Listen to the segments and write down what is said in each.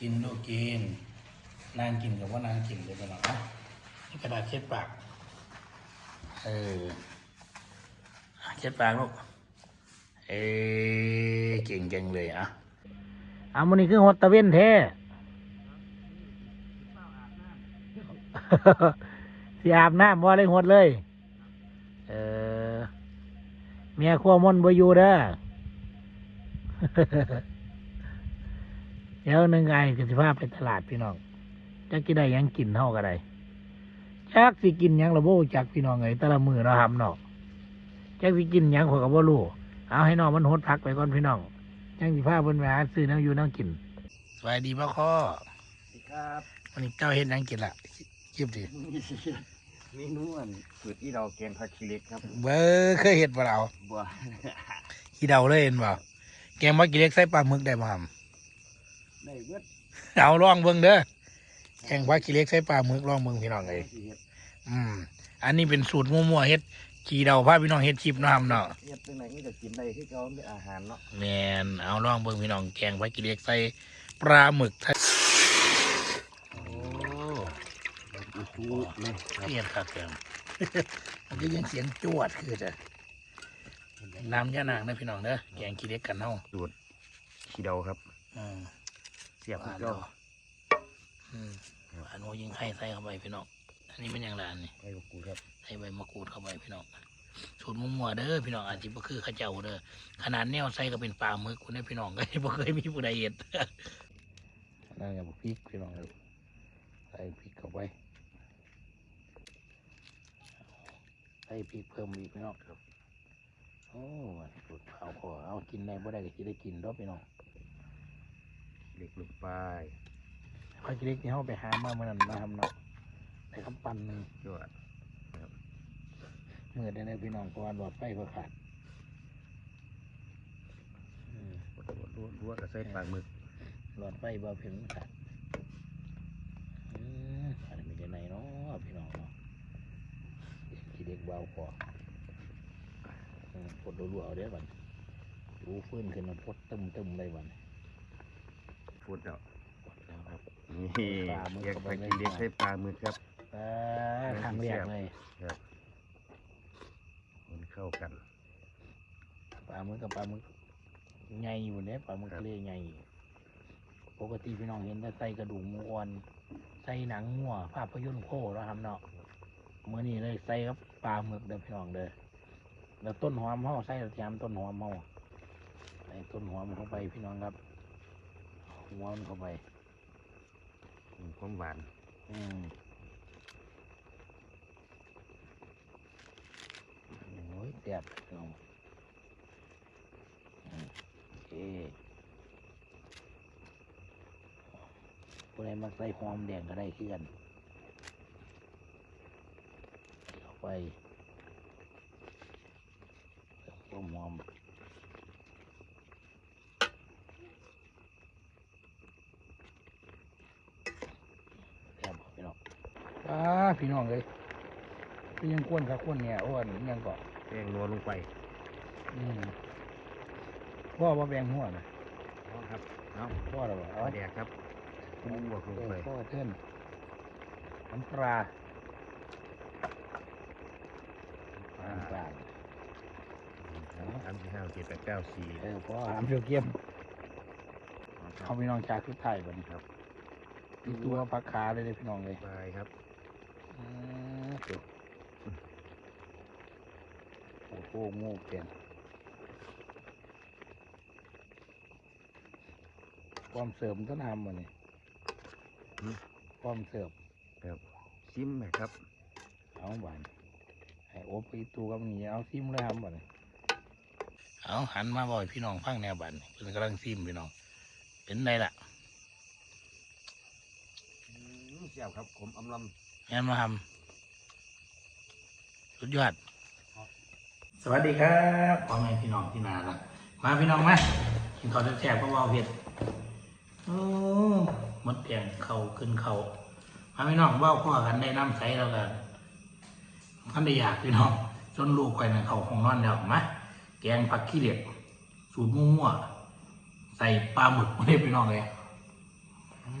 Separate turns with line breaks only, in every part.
กินลูกกิน นางกินกับว่านางกินเลยไปหน่อยนะกระดาษเช็ดปาก เออเช็ดปากลูก เออเก่งจังเลยอะอามันนี่คือฮอตตะเวนแท้สิอาบน้ำว่าเลยหดเลย เออ เมียขั้วมนบ่อยู่เด้อ ดี๋ยวหนึ่งไงก็สิพาไปตลาดพี่น้องจักกินได้หยังกินเท่ากันได้จักสิกินหยังระโบจักพี่น้องไงแต่ละมือเราะทำเนาะจักสิกินหยังขอยกับบ่รู้เอาให้น้องมันหดพักไปก่อนพี่น้องจังสิพาเพิ่นไปหาซื้อน้ำอยู่น้ำกินสวัสดีพ่อข้อ
ครับ
วันนี้เจ้าเห็นยังกินละคลิปดิ
เมนูอันสูตรที่เราแกงผักขี้เหล็กครับ
เบอร์เคยเห็นบ่เรา
บัว
ขี้เดาเลยเห็นบ่แกงมะกี่เล็กใส่ปลาหมึกได้บ่ครับ
ได้เบิด
เอาลองเบิ่งเด้อแกงมะกี่เล็กใส่ปลาหมึกลองเบิ่งพี่น้องเลย
สิเฮ็ด
อืม อันนี้เป็นสูตรมั่วๆเฮ็ดขี้เดาพาพี่น้องเฮ็ดคลิปเนาะครับเนาะ
เฮ็ดจังไดนี่ก็กินได้คือเก่าเป็นอาหารเนาะ
แม่นเอาลองเบิ่งพี่น้องแกงมะกี่เล็กใส่ปลาหมึกไทยโอ้
ชูเลยครับ
เทียดครับแกง มันก็ยังเสียงจวดคือจะน้ำยานางนะพี่น้องเด้อแกงขี้เล็กกันเฮา
สูตรขี้เดาครับ
อืม
เสียบ
ห
คือ
วาน
เก่า
เนาะอืมหวานโอ้ยิงไข่ใส่เข้าไปพี่น้อง อันนี้เป็นอย่างไรนี่
ไอ้กูครับ
ใส่ใบมะกรูดเข้าไปพี่น้องสูตรมั่วๆเด้อพี่น้องอาจจะบ่คือเข้าเจ้าเด้อขนาดแนวใส่ก็เป็นปลาหมึกคุณได้พี่น้องก็บ่เคยมีผู้ใดเห็นนั่นกับพริกพี่น้องเลยใส่พริกเข้าไปใส่พริกเพิ่มอีกพี่น้องครับโอ้สูตรเผาพอเอากินได้บ่ได้ก็สิได้กินเด้อพี่น้อง
เหล็กลงไป
ข้าวเล็กที่เขาไปหามาเมื่อนั้นมาทำเนาะในคำปั่นหนึ่ง
ยอด
เมื่อได้ในพี่น้องเพราะว่าหลอดไฟก็ขาดอืม
รัวรัวๆก็ใส่ปลาหมึก
หลอดไฟเบาเพียงขาดอืมอันนี้มีแต่ไหนเนาะพี่น้องเนาะขี้เด็กเบาพออืมปวดรัวๆเอาเด้อบัดดูฟื้นขึ้นมาพดตึมตึมๆเลยบัด
พูดแล้ว
ปวดแล้วครับ
นี่
ปลาหมึก
แกงผักขี้เหล็กใส่ปลาหมึกครับ
อ่าครั้งแรกเลย
มันเข้ากัน
ปลาหมึกกับปลาหมึกใหญ่อยู่เนี่ยปลาหมึก
ครับ
ทะเลใหญ่ปกติพี่น้องเห็นแต่ใส่กระดูกหมูอ่อนใส่หนังงัวภาพยนตร์โคแล้วทำเนาะเมื่อนี้เลยใส่กับปลาหมึกเด้อพี่น้องเด้อแล้วต้นหอมเฮาใส่กระเทียมต้นหอมเฮาใส่ต้นหอมเข้าไปพี่น้องครับ หัวมันเข้าไป
มีความหวาน
อืมโอ้ยแซ่บพี่น้องอืมโอเคผู้ใดมักใส่หอมแดงก็ได้คือกันเข้าไปเพิ่มความหอมแซ่บบ่พี่น้อง อ้าพี่น้องเลยพี่ยังควนครับควนเนี่ยอ้วนยังเกาะ
แกงนัวลงไป
อืมพ่อว่าแบงหัวนะ
เอาครับเอา
พ่อเราบอกเอา
เอาแดกครับบวกลง
เอ
ไป
อพ่อเท่นน้ำปลาน้ำปลา
สามสี่ห้าเจ็ดแปดเก้าสี่
เออพ่อหามเชียวเกียมเขาพี่น้องชาคือไทยบัดน
ครับ
มีตัวพักขาเลยเลยพี่น้องเลย
ไปครับ
อืมเดี๋ยวโอ้โหโง่เปลี่ยนความเสริมต้นทำมันนี่ความเสริม
ซิมไหมครับ
เอาบานให้โอบไปตัวกับนี่เอาซิมเลยครับบัดนี้เอาหันมาบ่อยพี่น้องฟังแนวบันเพิ่นกำลังซิมพี่น้องเป็นไงล่ะ
เสียบครับผมอำล
งานมาทำสุดยอด สวัสดีครับพ่อแม่พี่น้องที่นาละมาพี่น้องมากินข้าวแซ่บๆก็ว่าเผ็ดโอ้มดแดงเขาขึ้นเขามาพี่น้องเบ้าพ่อกันได้น้ำใสแล้วกันท่านได้อยากพี่น้องจนลูกไปในเขาของนอนแล้วมาแกงผักขี้เหล็กสูตรมั่วๆใส่ปลาหมึกไม่ได้พี่น้องเลยอื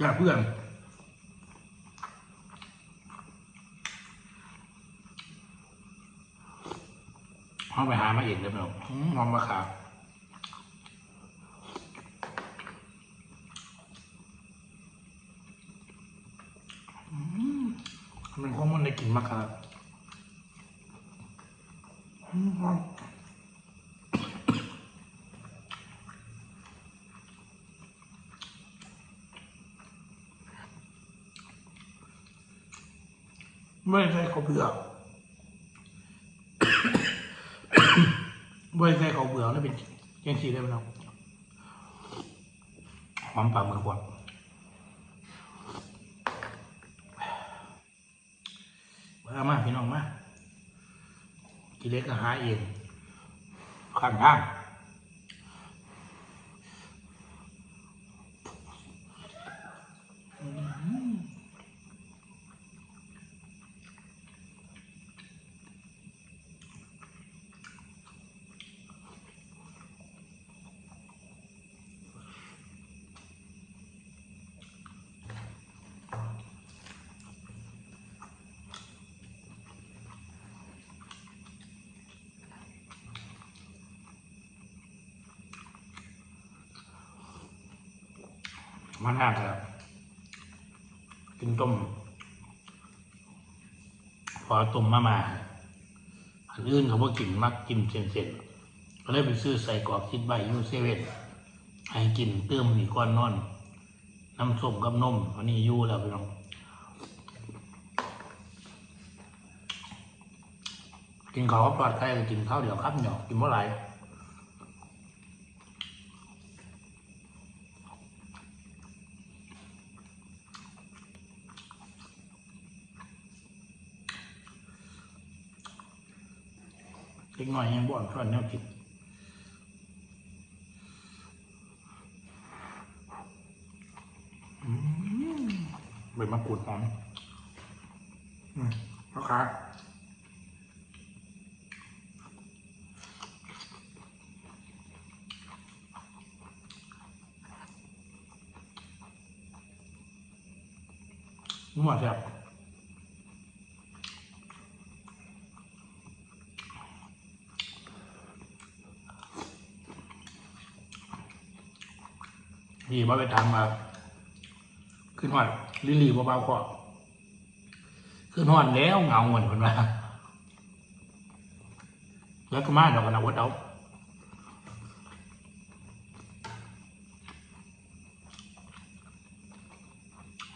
อยากเพื่อน เขาไปหามาเองเลยพี่น้องอื้อหอมมะขามมันคงมันได้กลินมะขามไม่ใช่เขาวเบื่อ ไม่ใช่เขาเบื่อแล้วเป็นแกงสีได้ไหมน้องหอมปากมือขวดมามาพี่น้องมากินเล็กก็หาเองข้างทาง มันหางครับกินต้ม พอต้มมามาอันอื่นเขาบอกกินมักกินเส้นๆก็เลยไปซื้อใส่กรอกคิดใบยูเซเว่นให้กินเติมนี่ก้อนนอน น้ำส้มกับนมอันนี้ยูแล้วพี่น้องกินข้าวปลอดไข่ก็กินข้าวเดียวครับเนาะกินเมื่อไหร่ เล็กน้อยยังบ่อนชวนแนวกินอืมใบมะกรูดหอมอืมพ่อค้ามั่วแซ่บ นี่ว่าไปถามมาขึ้นหอดลิลี่เบาๆพอขึ้นหอดแล้วเหงาเหมือนคนว่าแล้วก็มาดอกกันเอาวัดเอา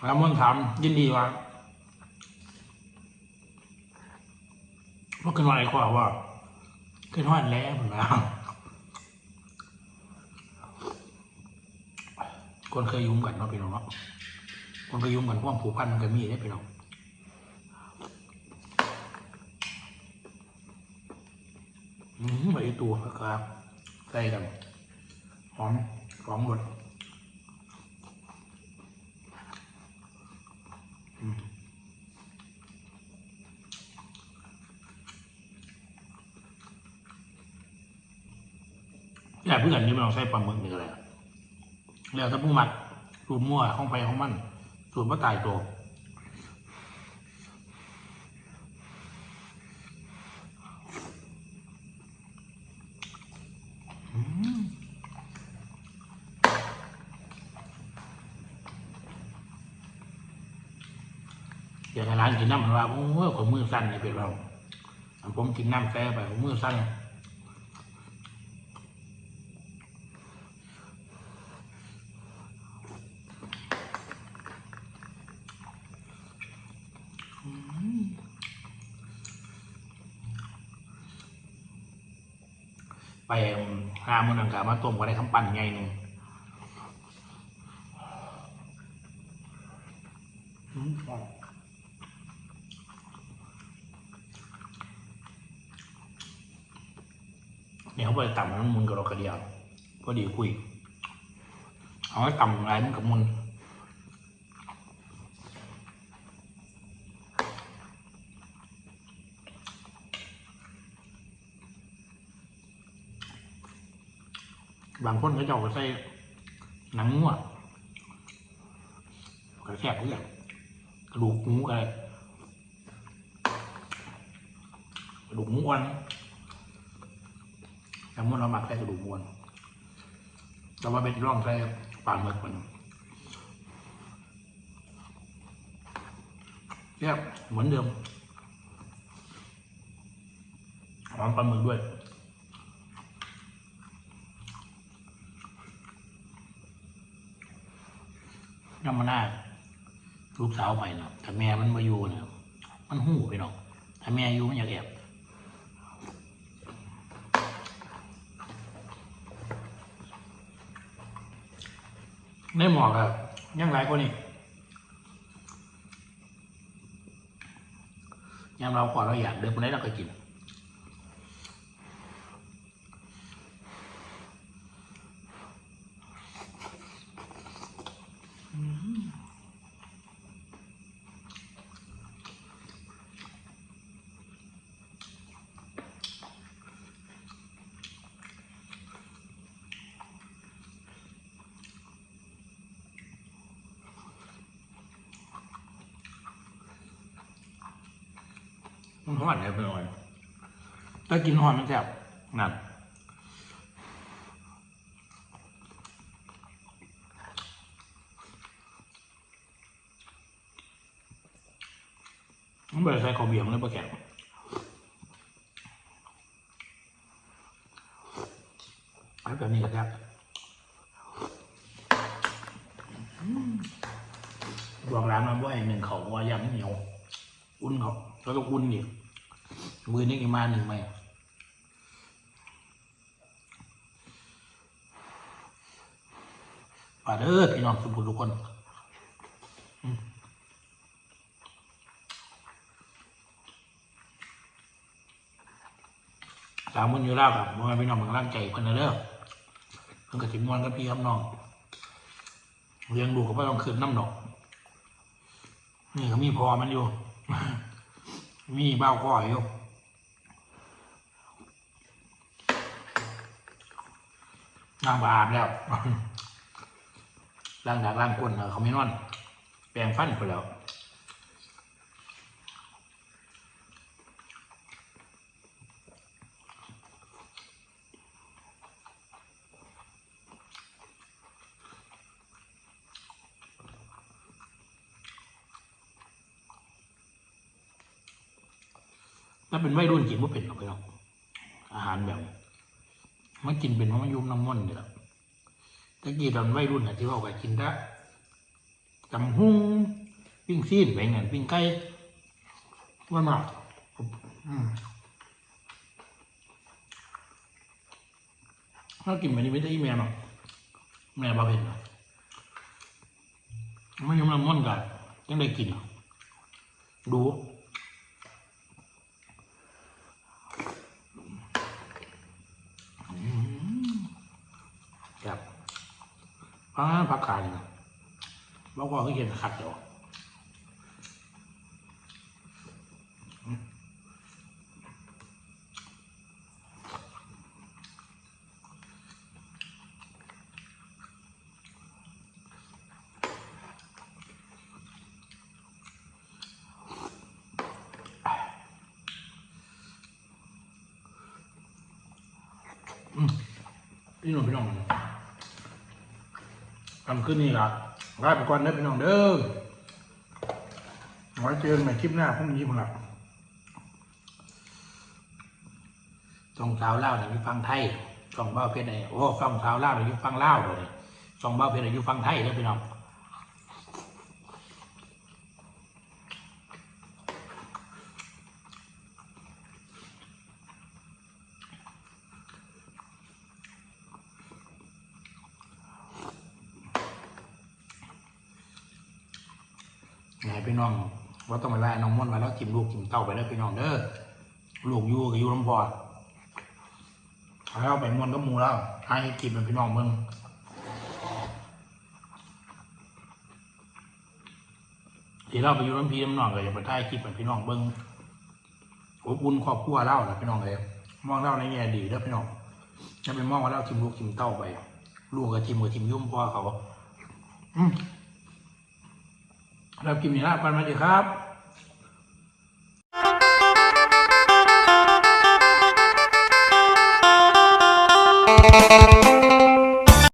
แล้วมึงถามยินดีว่าว่าขึ้นหอดไอ้ข้อว่าขึ้นหอดแล้วเหมือนว่า คนเคยยุ่งกันเนาะพี่น้องเนาะคนไปยุ่งกันความผูกพันมันก็มีได้ไปน้องอืมใบตัวครับใส่กันหอมหอมหมดอืมอยาเพื่อนนี่มันต้องใส่ปลาหมึกนี่แหละ แล้วถ้าผู้มัดสูตรมั่วของไปของมันสูตรว่าตายตัวอืมเดี๋ยวทางร้านกินน้ำมันว่าโอ้ยขอมือสั้นนี่เป็นเราผมกินน้ำแซ่ไปขอมือสั้น ไป หามันนังกามาต้มก็ได้คำปั่นไงหนึ่งเนี่ยเขาไปต่ำน้นมุนกับเรากระเดียวพอดีคุยเอาไว้ต่ำอะไรมันกับมุนบางคนเขาจะเอาไปใส่หนังงัวอยแคบทุกอย่างกระดูกหมูอะไรกระดูกหมูอ้วนแซลมอนเราหมักใส่กระดูกหมูอ้วนแต่ว่าเป็นร่องใส่ปลาหมึกมันแซ่บเหมือนเดิมหอมปลาหมึกด้วย น้ำมันหน้าลูกสาวใหม่เนาะถ้าแม่มันมาอยู่เนี่ยมันหูไปเนาะถ้าแม่อยู่มันอยากแอบได้หมอกครับยังไรกว่านี่ยามเราขอเราอยากเดินไปไหนเราก็กิน มันหอนเลยไปหน่อยถ้ากินหอนมันแซ่บนั่นมันเปิดใส่ข้าวเบียร์มันเลยปะแกะไอ้แบบนี้ก็แซ่บบอกร้านมันว่าไอ้หนึ่งเขาว่ายังเหนียว อุ่นเขาแล้วก็อุ่นอีก มือนี้อีมาหนึ่งไหมป่าเด้อพี่น้องสุภุทุกคนสามมันอยู่แล้วกับมื่อพี่น้องมึงร่างใจเพิ่นนะเด้อเพิ่นกับจิมวนกับพี่กับน้องเลี้ยงดูกับพ่ต้องคืนน้ำดอก นี่ก็มีพอมันอยู่ มีเบ้าก้อยอยู่ นางบาบแล้วล้างดากล้างก้นเออเขาไม่นอน แปรงฟันไปแล้วถ้าเป็นวัยรุ่นกินว่าเป็นหรอกพี่น้องอาหารแบบ มันกินเป็นเพราะมันยุ่มน้ำมันเนี่แหละตะกี้ตอนวัยรุ่นน่ะที่ว่าไปกินได้ตำหุ้งปิ้งซีนไปเงี้ยปิ้งไก่ว่ามากถ้ากินแบบนี้ไม่ได้อีเมลหรอกแม่บ้าเป็นหรอกไม่ยุ่มน้ำมันกันยังได้กินดู ครับ พักพักขายนะบอกว่าเขาเห็นขัดเดี๋ยวพี่น้องพี่น้อง ทำขึ้นนี่ละลาไปก่อนเด้อพี่น้องเด้อไว้เจอกันใหม่คลิปหน้าพรุ่งนี้ผมละช่องสาวเล่าเนี่ยอยุฟังไทยช่องเบ้าเพชรเนี่ยโอ้ช่องสาวเล่าเนี่ยอยุฟังเล่าเลยช่องเบ้าเพชรเนี่ยอยู่ฟังไทยเด้อพี่น้อง พี่น้องว่าต้องไปไล่น้องม่อนมาแล้วกินลูกกินเต้าไปแล้วพี่น้องเด้อลูกยู่กับยู่ลำพอดแล้วไปม่วนก็มูแล้วให้กินเป็นพี่น้องมึงที่เราไปอยู่ลำพีลำนองก็อย่าไปถ่ายคลิปเป็นพี่น้องเบิ้งอบอุ่นครอบครัวเล่านะพี่น้องเลยมองเล่าในแง่ดีเด้อพี่น้องจะไปมองว่าเล่าทิมลูกทิมเต้าไป ลูกกับทิมกับทิมยุ่มพ่อเขา อืม รากินมีลาปันมาดีครับ
Thank